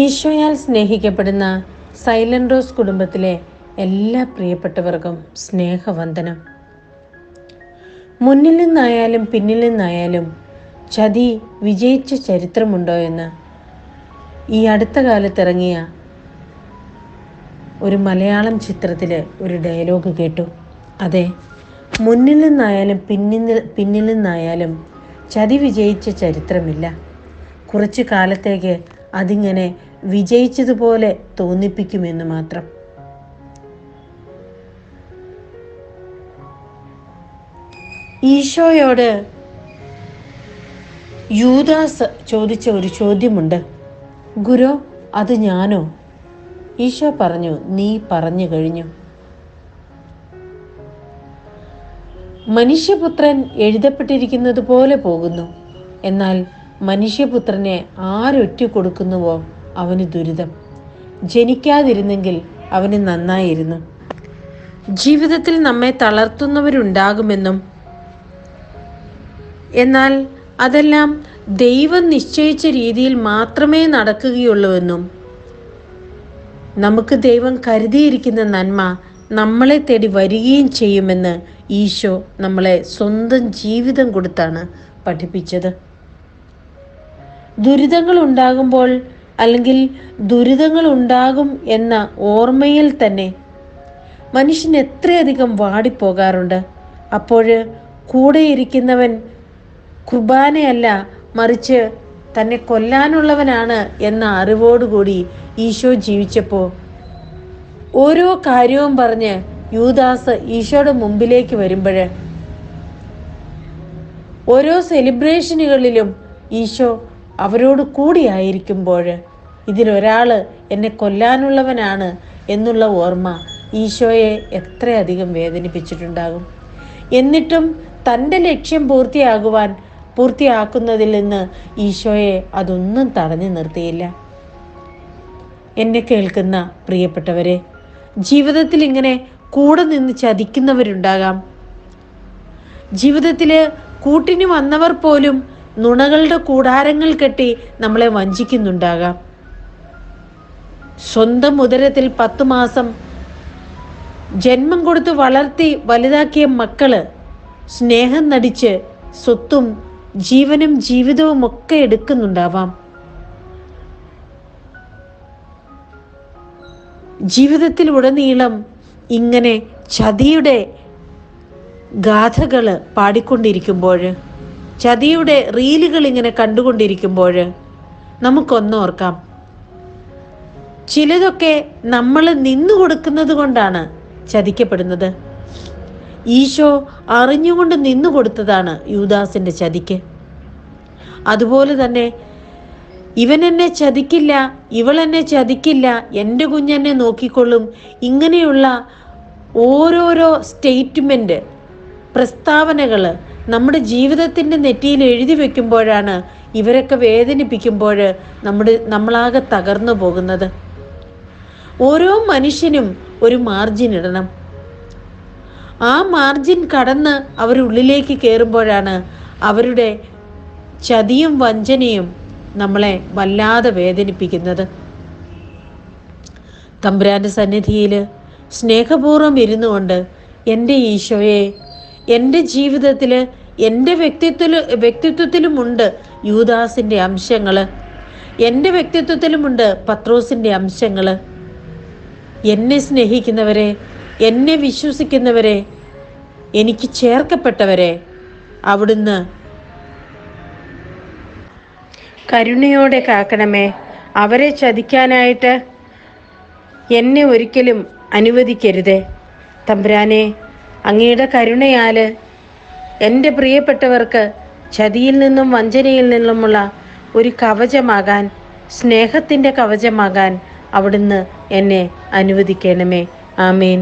ഈശോയാൽ സ്നേഹിക്കപ്പെടുന്ന silent rose കുടുംബത്തിലെ എല്ലാ പ്രിയപ്പെട്ടവർക്കും സ്നേഹവന്ദനം. മുന്നിൽ നിന്നായാലും പിന്നിൽ നിന്നായാലും ചതി വിജയിച്ച ചരിത്രമുണ്ടോ എന്ന് ഈ അടുത്ത കാലത്ത് ഇറങ്ങിയ ഒരു മലയാളം ചിത്രത്തിൽ ഒരു ഡയലോഗ് കേട്ടു. അതെ മുന്നിൽ നിന്നായാലും പിന്നിൽ പിന്നിൽ നിന്നായാലും ചതി വിജയിച്ച ചരിത്രമില്ല. കുറച്ച് കാലത്തേക്ക് അതിങ്ങനെ വിജയിച്ചതുപോലെ തോന്നിപ്പിക്കുമെന്ന് മാത്രം. ഈശോയോട് യൂദാസ് ചോദിച്ച ഒരു ചോദ്യമുണ്ട്. ഗുരു അത് ഞാനോ? ഈശോ പറഞ്ഞു നീ പറഞ്ഞു കഴിഞ്ഞു. മനുഷ്യപുത്രൻ എഴുതപ്പെട്ടിരിക്കുന്നത് പോലെ പോകുന്നു. എന്നാൽ മനുഷ്യപുത്രനെ ആരൊറ്റ കൊടുക്കുന്നുവോ അവന് ദുരിതം. ജനിക്കാതിരുന്നെങ്കിൽ അവന് നന്നായിരുന്നു. ജീവിതത്തിൽ നമ്മെ തളർത്തുന്നവരുണ്ടാകുമെന്നും എന്നാൽ അതെല്ലാം ദൈവം നിശ്ചയിച്ച രീതിയിൽ മാത്രമേ നടക്കുകയുള്ളൂവെന്നും നമുക്ക് ദൈവം കരുതിയിരിക്കുന്ന നന്മ നമ്മളെ തേടി വരികയും ചെയ്യുമെന്ന് ഈശോ നമ്മളെ സ്വന്തം ജീവിതം കൊടുത്താണ് പഠിപ്പിച്ചത്. ദുരിതങ്ങൾ ഉണ്ടാകുമ്പോൾ അല്ലെങ്കിൽ ദുരിതങ്ങൾ ഉണ്ടാകും എന്ന ഓർമ്മയിൽ തന്നെ മനുഷ്യൻ എത്രയധികം വാടിപ്പോകാറുണ്ട്. അപ്പോൾ കൂടെയിരിക്കുന്നവൻ കുർബാനയല്ല മറിച്ച് തന്നെ കൊല്ലാനുള്ളവനാണ് എന്ന അറിവോടുകൂടി ഈശോ ജീവിച്ചപ്പോൾ ഓരോ കാര്യവും പറഞ്ഞ് യൂദാസ് ഈശോയുടെ മുമ്പിലേക്ക് വരുമ്പോൾ ഓരോ സെലിബ്രേഷനുകളിലും ഈശോ അവരോട് കൂടിയായിരിക്കുമ്പോൾ ഇതിലൊരാൾ എന്നെ കൊല്ലാനുള്ളവനാണ് എന്നുള്ള ഓർമ്മ ഈശോയെ എത്രയധികം വേദനിപ്പിച്ചിട്ടുണ്ടാകും. എന്നിട്ടും തന്റെ ലക്ഷ്യം പൂർത്തിയാകുവാൻ പൂർത്തിയാക്കുന്നതിൽ നിന്ന് ഈശോയെ അതൊന്നും തടഞ്ഞു നിർത്തിയില്ല. എന്നെ കേൾക്കുന്ന പ്രിയപ്പെട്ടവരെ ജീവിതത്തിൽ ഇങ്ങനെ കൂടെ നിന്ന് ചതിക്കുന്നവരുണ്ടാകാം. ജീവിതത്തിൽ കൂട്ടിന് വന്നവർ പോലും നുണകളുടെ കൂടാരങ്ങൾ കെട്ടി നമ്മളെ വഞ്ചിക്കുന്നുണ്ടാകാം. സ്വന്തം ഉദരത്തിൽ പത്തു മാസം ജന്മം കൊടുത്ത് വളർത്തി വലുതാക്കിയ മക്കൾ സ്നേഹം നടിച്ച് സ്വത്തും ജീവനും ജീവിതവും ഒക്കെ എടുക്കുന്നുണ്ടാവാം. ജീവിതത്തിൽ ഉടനീളം ഇങ്ങനെ ചതിയുടെ ഗാഥകൾ പാടിക്കൊണ്ടിരിക്കുമ്പോൾ ചതിയുടെ റീലുകൾ ഇങ്ങനെ കണ്ടുകൊണ്ടിരിക്കുമ്പോൾ നമുക്കൊന്നോർക്കാം ചിലതൊക്കെ നമ്മൾ നിന്നു കൊടുക്കുന്നത് കൊണ്ടാണ് ചതിക്കപ്പെടുന്നത്. ഈശോ അറിഞ്ഞുകൊണ്ട് നിന്നു കൊടുത്തതാണ് യൂദാസിന്റെ ചതിക്ക്. അതുപോലെ തന്നെ ഇവൻ എന്നെ ചതിക്കില്ല ഇവൾ എന്നെ ചതിക്കില്ല എന്റെ കുഞ്ഞെന്നെ നോക്കിക്കൊള്ളും ഇങ്ങനെയുള്ള ഓരോരോ സ്റ്റേറ്റ്മെന്റ് പ്രസ്താവനകൾ നമ്മുടെ ജീവിതത്തിന്റെ നെറ്റിയിൽ എഴുതി വെക്കുമ്പോഴാണ് ഇവരൊക്കെ വേദനിപ്പിക്കുമ്പോൾ നമ്മുടെ നമ്മളാകെ തകർന്നു പോകുന്നത്. ഓരോ മനുഷ്യനും ഒരു മാർജിൻ ഇടണം. ആ മാർജിൻ കടന്ന് അവരുള്ളിലേക്ക് കയറുമ്പോഴാണ് അവരുടെ ചതിയും വഞ്ചനയും നമ്മളെ വല്ലാതെ വേദനിപ്പിക്കുന്നത്. തമ്പുരാന്റെ സന്നിധിയിൽ സ്നേഹപൂർവം ഇരുന്നുകൊണ്ട് എന്റെ ഈശോയെ എന്റെ ജീവിതത്തിൽ എന്റെ വ്യക്തിത്വത്തിൽ വ്യക്തിത്വത്തിലുമുണ്ട് യൂദാസിന്റെ അംശങ്ങൾ എന്റെ വ്യക്തിത്വത്തിലുമുണ്ട് പത്രോസിന്റെ അംശങ്ങൾ എന്നെ സ്നേഹിക്കുന്നവരെ എന്നെ വിശ്വസിക്കുന്നവരെ എനിക്ക് ചേർക്കപ്പെട്ടവരെ അവിടുന്ന് കരുണയോടെ കാക്കണമേ. അവരെ ചതിക്കാനായിട്ട് എന്നെ ഒരിക്കലും അനുവദിക്കരുതേ. തമ്പുരാനെ അങ്ങയുടെ കരുണയാൽ എന്റെ പ്രിയപ്പെട്ടവർക്ക് ചതിയിൽ നിന്നും വഞ്ചനയിൽ നിന്നുമുള്ള ഒരു കവചമാകാൻ സ്നേഹത്തിന്റെ കവചമാകാൻ അവിടുന്ന് എന്നെ അനുവദിക്കണമേ. ആമേൻ.